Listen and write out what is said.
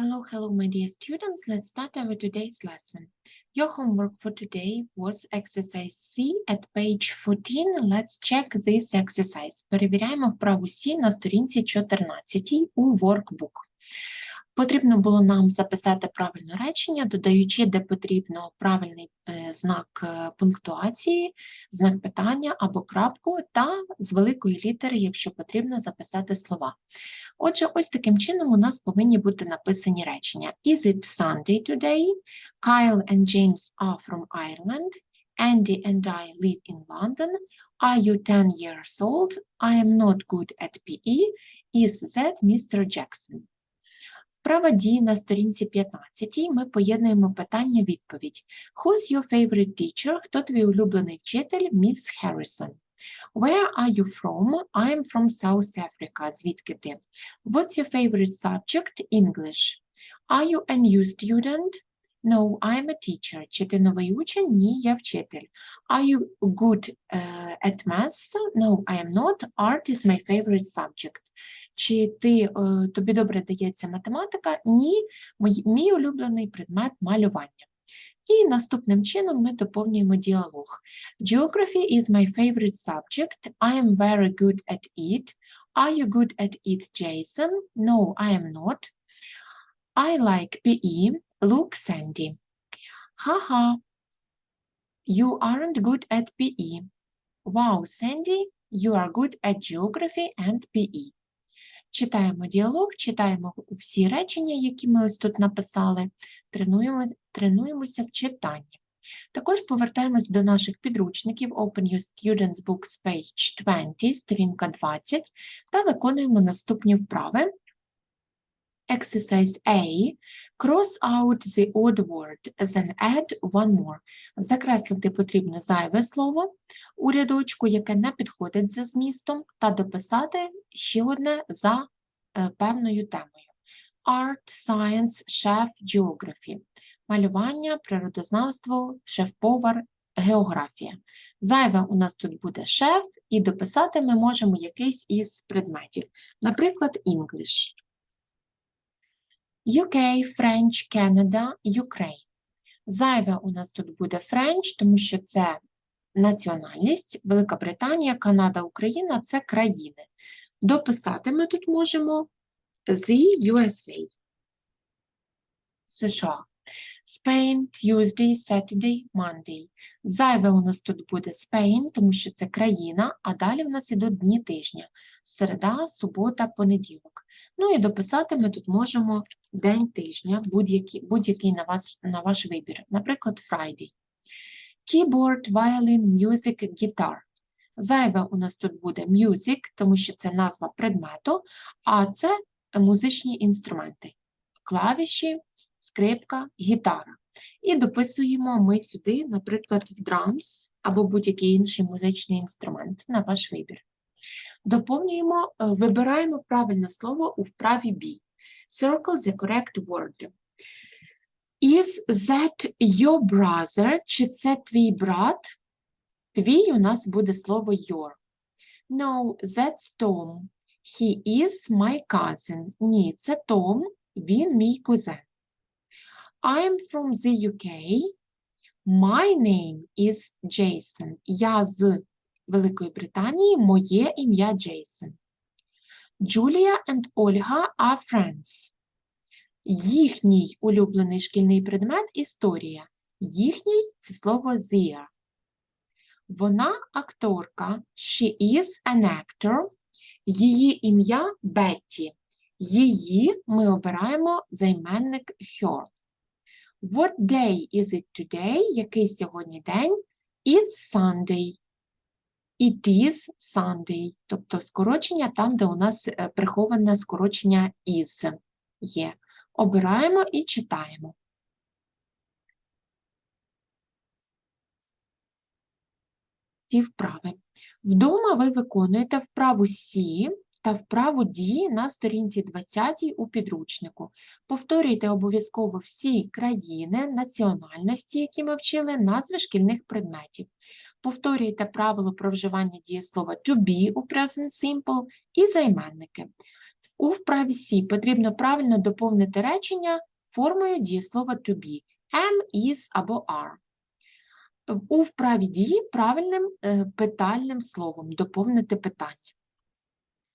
Hello, hello, my dear students. Let's start our today's lesson. Your homework for today was exercise C at page 14. Let's check this exercise. Перевіряємо вправу C на сторінці 14 у workbook. Потрібно було нам записати правильне речення, додаючи, де потрібно правильний е, знак е, пунктуації, знак питання або крапку, та з великої літери, якщо потрібно, записати слова. Отже, ось таким чином у нас повинні бути написані речення. Is it Sunday today? Kyle and James are from Ireland. Andy and I live in London. Are you 10 years old? I am not good at PE. Is that Mr. Jackson? Вправа дії на сторінці 15 ми поєднуємо питання-відповідь. Who's your favorite teacher? Хто твій улюблений вчитель? Міс Харрісон. Where are you from? I am from South Africa. Звідки ти? What's your favorite subject? English. Are you a new student? No, I'm a teacher. Чи ти новий учень? Ні, я вчитель. Are you good uh, at maths? No, I am not. Art is my favorite subject. Чи ти, е, тобі добре дається математика? Ні, мій улюблений предмет малювання. І наступним чином ми доповнюємо діалог. Geography is my favorite subject. I am very good at it. Are you good at it, Jason? No, I am not. I like PE. Look, Sandy. Haha. You aren't good at PE. Wow, Sandy, you are good at geography and PE. Читаємо діалог, читаємо всі речення, які ми ось тут написали, тренуємо, тренуємося в читанні. Також повертаємось до наших підручників Open Your Students Books page 20, сторінка 20, та виконуємо наступні вправи. Exercise A. Cross out the odd word, then add one more. Закреслити потрібно зайве слово у рядочку, яке не підходить за змістом, та дописати ще одне за е, певною темою. Art, Science, Chef, Geography. Малювання, природознавство, шеф-повар, географія. Зайве у нас тут буде шеф, і дописати ми можемо якийсь із предметів. Наприклад, English. UK, French, Canada, Ukraine. Зайве у нас тут буде French, тому що це національність, Велика Британія, Канада, Україна це країни. Дописати ми тут можемо the USA. США. Spain, Tuesday, Saturday, Monday. Зайве у нас тут буде Spain, тому що це країна, а далі в нас ідуть дні тижня. Середа, субота, понеділок. Ну і дописати ми тут можемо день тижня, будь-який будь на, на ваш вибір. Наприклад, Friday. Keyboard, violin, music, guitar. Зайве у нас тут буде music, тому що це назва предмету, а це музичні інструменти. Клавіші, скрипка, гітара. І дописуємо ми сюди, наприклад, drums або будь-який інший музичний інструмент на ваш вибір. Доповнюємо, е, вибираємо правильне слово у вправі B. Circle the correct word. Is that your brother? Чи це твій брат? Твій у нас буде слово your. No, that's Tom. He is my cousin. Ні, це Том, він мій кузен. I'm from the UK. My name is Jason. Я з Великої Британії, моє ім'я Джейсон. Julia and Olga are friends. Їхній улюблений шкільний предмет історія. Їхній це слово Zia. Вона акторка. She is an actor. Її ім'я Бетті. Її ми обираємо займенник her. What day is it today? Який сьогодні день? It's Sunday. It is Sunday. Тобто скорочення там, де у нас е, приховане скорочення is є. Обираємо і читаємо. Ці вправи. Вдома ви виконуєте вправу Сі та вправу D на сторінці 20 у підручнику. Повторюйте обов'язково всі країни, національності, які ми вчили, назви шкільних предметів. Повторюйте правило про вживання дієслова to be у present simple і займенники. У вправі Сі потрібно правильно доповнити речення формою дієслова to be am, is або are. У вправі дії правильним е, питальним словом доповнити питання.